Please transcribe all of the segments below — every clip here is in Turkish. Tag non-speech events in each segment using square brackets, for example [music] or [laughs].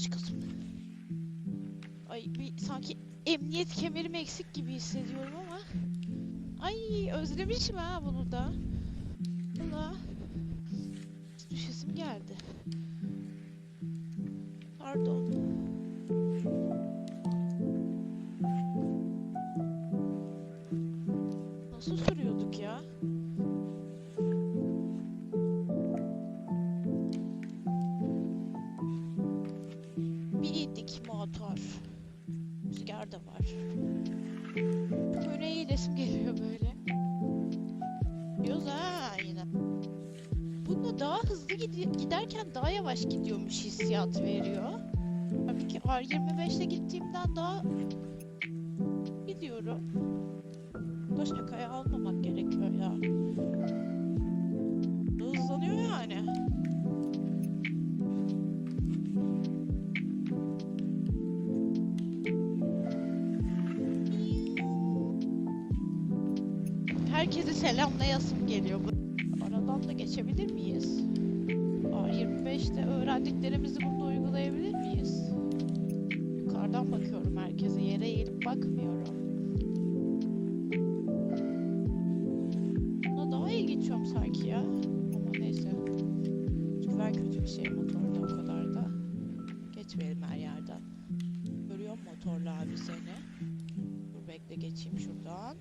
Koş kızım. Ay bir sanki emniyet kemerim eksik gibi hissediyorum ama. Ay özlemişim ha bunu da. Valla. Düşesim geldi. Pardon. Rüzgar da var. Böyle eğilesim geliyor böyle. Diyoruz ha yine. Bunda daha hızlı giderken daha yavaş gidiyormuş hissiyatı veriyor. Tabii ki R25'te gittiğimden daha gidiyorum. Da şakaya almamak gerekiyor ya. Hızlanıyor yani. Herkese selamlayasım geliyor. Aradan da geçebilir miyiz? R25'te öğrendiklerimizi burada uygulayabilir miyiz? Yukarıdan bakıyorum herkese. Yere eğilip bakmıyorum. Buna daha iyi geçiyorum sanki ya. Ama neyse. Güven kötü bir şey motorda o kadar da. Geçmeyelim her yerden. Görüyor musun motorlu abi seni? Dur bekle geçeyim şuradan.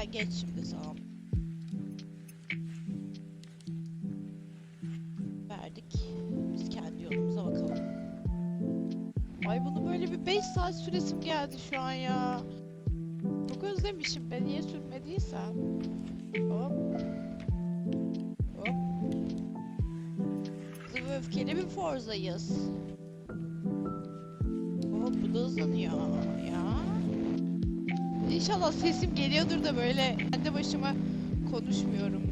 Sen geç şimdi ol. Verdik. Biz kendi yolumuza bakalım. Ay bunu böyle bir 5 saat süresim geldi şu an ya. Çok özlemişim ben niye sürmediysem. Hop. Hop. Hızlı öfkeli bir Forza'yız. Hop bu da hızlanıyor ya. İnşallah sesim geliyordur da böyle kendi başıma konuşmuyorum.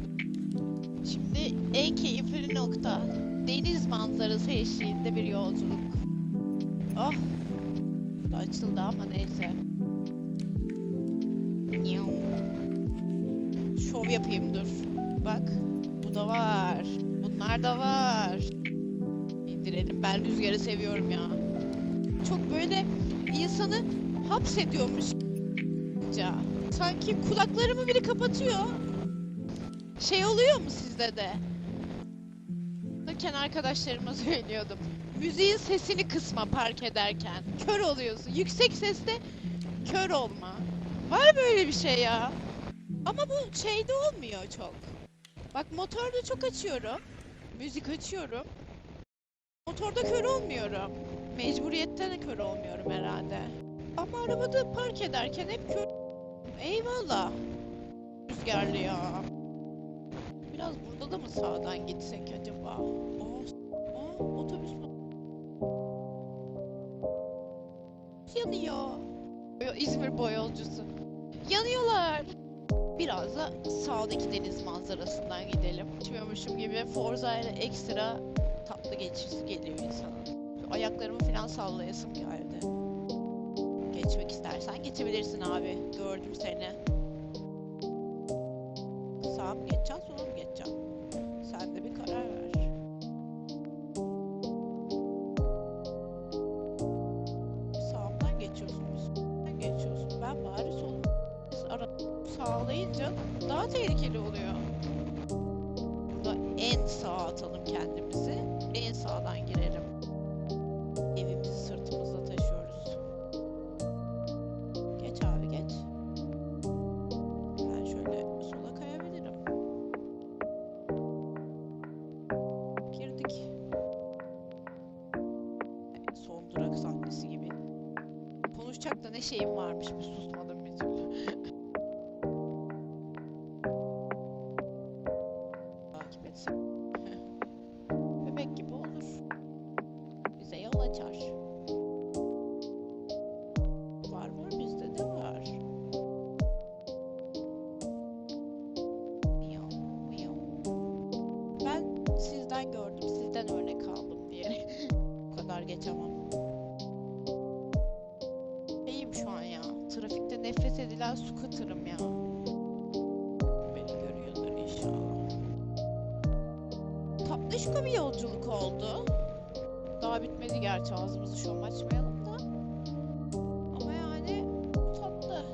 Şimdi en keyifli nokta. Deniz manzarası eşliğinde bir yolculuk. Oh. Açıldı ama neyse. Şov yapayım dur. Bak. Bu da var. Bunlar da var. İndirelim. Ben rüzgarı seviyorum ya. Çok böyle insanı hapsediyormuş ya. Sanki kulaklarımı biri kapatıyor. Şey oluyor mu sizde de? Ken arkadaşlarıma [laughs] söylüyordum. Müziğin sesini kısma park ederken. Kör oluyorsun. Yüksek seste kör olma. Var böyle bir şey ya. Ama bu şeyde olmuyor çok. Bak motorda çok açıyorum. Müzik açıyorum. Motorda kör olmuyorum. Mecburiyetten kör olmuyorum herhalde. Ama arabada park ederken hep kör... Eyvallah. Rüzgarlı ya. Biraz burada da mı sağdan gitsek acaba? Aa, aa otobüs mü? Yanıyor. Yo- İzmir boy yolcusu. Yanıyorlar. Biraz da sağdaki deniz manzarasından gidelim. Geçmiyormuşum gibi Forza ile ekstra tatlı geçişi geliyor insanın. Ayaklarımı falan sallayasım geldi. Geçmek istersen geçebilirsin abi. Gördüm seni. Sağa mı geçeceksin, sola mı geçeceksin? Sen de bir karar ver. Sağımdan geçiyorsun, bir solumdan geçiyorsun. Ben bari solum. Sağlayınca daha tehlikeli oluyor. Burada en sağa atalım kendimizi. Son durak sahnesi gibi. Konuşacak da ne şeyim varmış bir susmadım bir türlü. [laughs] nefret edilen scooter'ım ya. Beni görüyordur inşallah. Tatlışka bir yolculuk oldu. Daha bitmedi gerçi ağzımızı şom açmayalım da. Ama yani tatlı.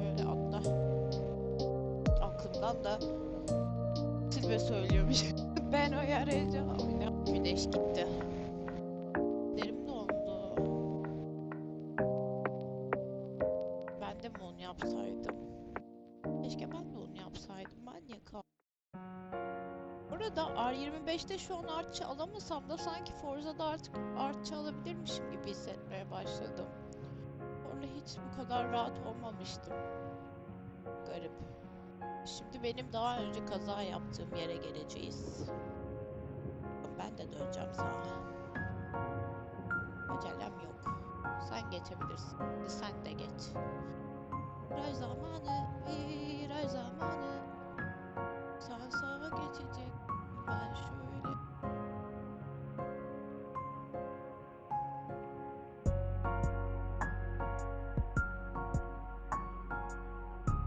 Böyle atla. Aklımdan da Silve söylüyormuş. [laughs] ben o arayacağım. Güneş gitti. Yapsaydım? Keşke ben de onu yapsaydım. Ben niye kal- Orada R25'te şu an artçı alamasam da sanki Forza'da artık artçı alabilirmişim gibi hissetmeye başladım. Orada hiç bu kadar rahat olmamıştım. Garip. Şimdi benim daha önce kaza yaptığım yere geleceğiz. Ben de döneceğim sağa. Acelem yok. Sen geçebilirsin. Sen de geç. Viraj zamanı, viraj zamanı. Sen sağa geçecek, ben şöyle.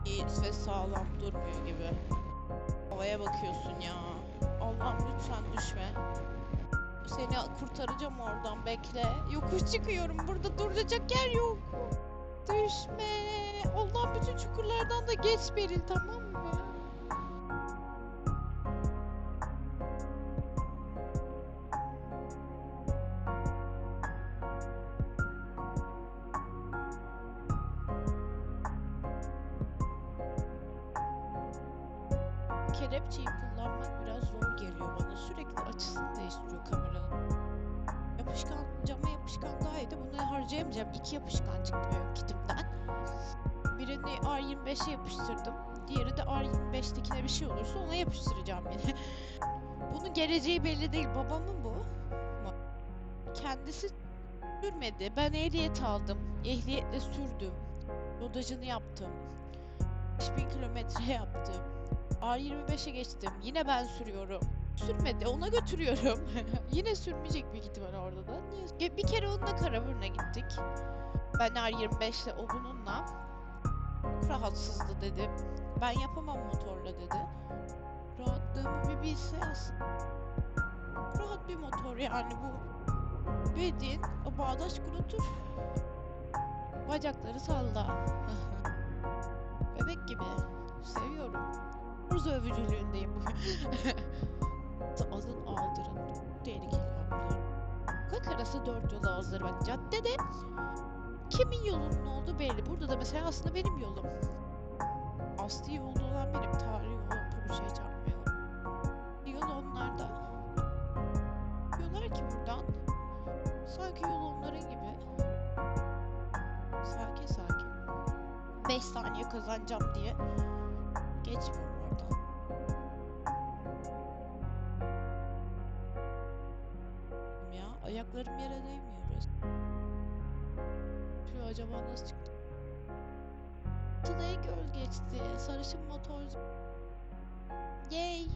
İyi ve sağlam durmuyor gibi. Havaya bakıyorsun ya. Allah'ım lütfen düşme. Seni kurtaracağım oradan bekle. Yokuş çıkıyorum. Burada duracak yer yok. Düşme. Allah'ım bütün çukurlardan da geç Beril tamam mı? Kelepçeyi harcayamayacağım. İki yapışkan çıktı benim kitimden. Birini R25'e yapıştırdım. Diğeri de R25'tekine bir şey olursa ona yapıştıracağım yine. [laughs] Bunun geleceği belli değil. Babamın bu. Kendisi sürmedi. Ben ehliyet aldım. Ehliyetle sürdüm. Rodajını yaptım. 5000 kilometre yaptım. R25'e geçtim. Yine ben sürüyorum. Sürmedi. Ona götürüyorum. [laughs] Yine sürmeyecek büyük ihtimal orada da. Neyse. Bir kere onunla Karaburun'a gittik. Ben R25'le o bununla. Rahatsızdı dedi. Ben yapamam motorla dedi. Rahatlığımı bir bilse aslında. Rahat bir motor yani bu. Bildiğin o bağdaş kurutur. Bacakları salla. [laughs] Bebek gibi. Seviyorum. Ruz övücülüğündeyim. [laughs] Alın aldırın. Tehlikeli yaptılar. Sokak arası dört yol ağızları bak. Caddede kimin yolunun olduğu belli. Burada da mesela aslında benim yolum. Asli yolda olan benim. Tarihi olan Porsche'ye çarpmayalım. Yol onlarda. Diyorlar ki buradan. Sanki yol onların gibi. Sakin sakin. 5 saniye kazanacağım diye geçmiyorum ayaklarım yere değmiyor. Şu acaba nasıl çıktı? Çıla'yı göl geçti. Sarışın motor. Yay!